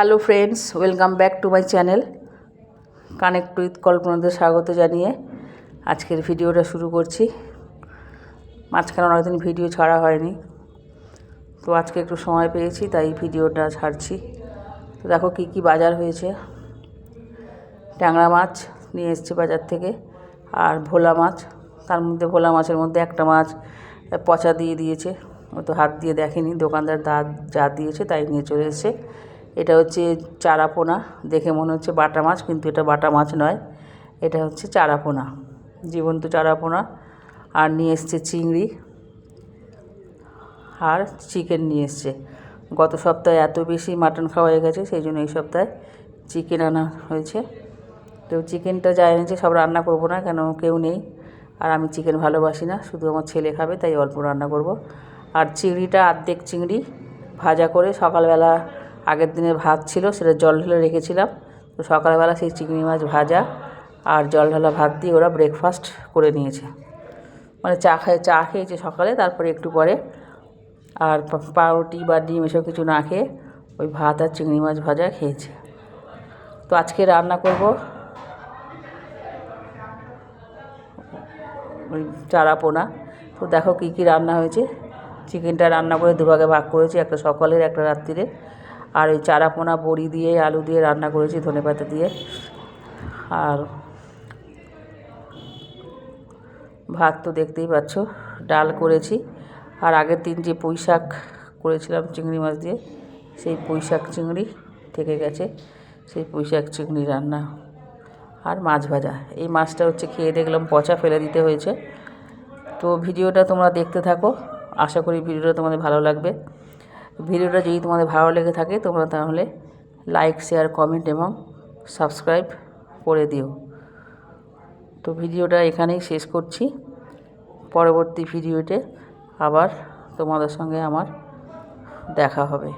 Hello friends welcome back to my channel connect with কল্পনাদের স্বাগত জানিয়ে আজকের ভিডিওটা শুরু করছি। মাঝখানে অনেকদিন ভিডিও ছাড়া হয়নি। তো আজকে একটু সময় পেয়েছি, তাই ভিডিওটা ছাড়ছি। তো দেখো কী কী বাজার হয়েছে। ট্যাংরা মাছ নিয়ে এসছে বাজার থেকে আর ভোলা মাছ। তার মধ্যে ভোলা মাছের মধ্যে একটা মাছ পচা দিয়ে দিয়েছে। ও তো হাত দিয়ে দেখেনি, দোকানদার দাঁত যা দিয়েছে তাই নিয়ে চলে এসেছে। এটা হচ্ছে চারাপোনা, দেখে মনে হচ্ছে বাটা মাছ, কিন্তু এটা বাটা মাছ নয়, এটা হচ্ছে চারাপোনা, জীবন্ত চারাপোনা। আর নিয়ে এসছে চিংড়ি, আর চিকেন নিয়ে এসছে। গত সপ্তাহে এত বেশি মাটন খাওয়া হয়ে গেছে, সেই জন্য এই সপ্তাহে চিকেন আনা হয়েছে। তো চিকেনটা যা এনেছে সব রান্না করব না, কেন কেউ নেই, আর আমি চিকেন ভালোবাসি না, শুধু আমার ছেলে খাবে, তাই অল্প রান্না করব। আর চিংড়িটা আর্ধেক চিংড়ি, ভাজা করে সকালবেলা আগের দিনের ভাত ছিল, সেটা জল ঢেলে রেখেছিলাম। তো সকালবেলা সেই চিংড়ি মাছ ভাজা আর জল ঢালা ভাত দিয়ে ওরা ব্রেকফাস্ট করে নিয়েছে। মানে চা খায়, চা খেয়েছে সকালে, তারপরে একটু পরে আর পাউরুটি বা ডিম এসব কিছু না খেয়ে ওই ভাত আর চিংড়ি মাছ ভাজা খেয়েছে। তো আজকে রান্না করব ওই চারা পোনা তো দেখো কী কী রান্না হয়েছে। চিকেনটা রান্না করে দুভাগে ভাগ করেছি, একটা সকালের, একটা রাত্রিরে। আর ওই চারা পোনা বড়ি দিয়ে, আলু দিয়ে রান্না করেছি ধনেপাতা দিয়ে। আর ভাত তো দেখতেই পাচ্ছ, ডাল করেছি। আর আগের দিন যে পুঁই শাক করেছিলাম চিংড়ি মাছ দিয়ে, সেই পুঁই শাক চিংড়ি থেকে গেছে। সেই পুঁই শাক চিংড়ি রান্না আর মাছ ভাজা। এই মাছটা হচ্ছে খেয়ে দেখলাম, পচা ফেলে দিতে হয়েছে। তো ভিডিওটা তোমরা দেখতে থাকো। আশা করি ভিডিওটা তোমাদের ভালো লাগবে। ভিডিওটা যদি তোমাদের ভালো লেগে থাকে, তোমরা তাহলে লাইক শেয়ার কমেন্ট এবং সাবস্ক্রাইব করে দিও। তো ভিডিওটা এখানেই শেষ করছি। পরবর্তী ভিডিওতে আবার তোমাদের সঙ্গে আমার দেখা হবে।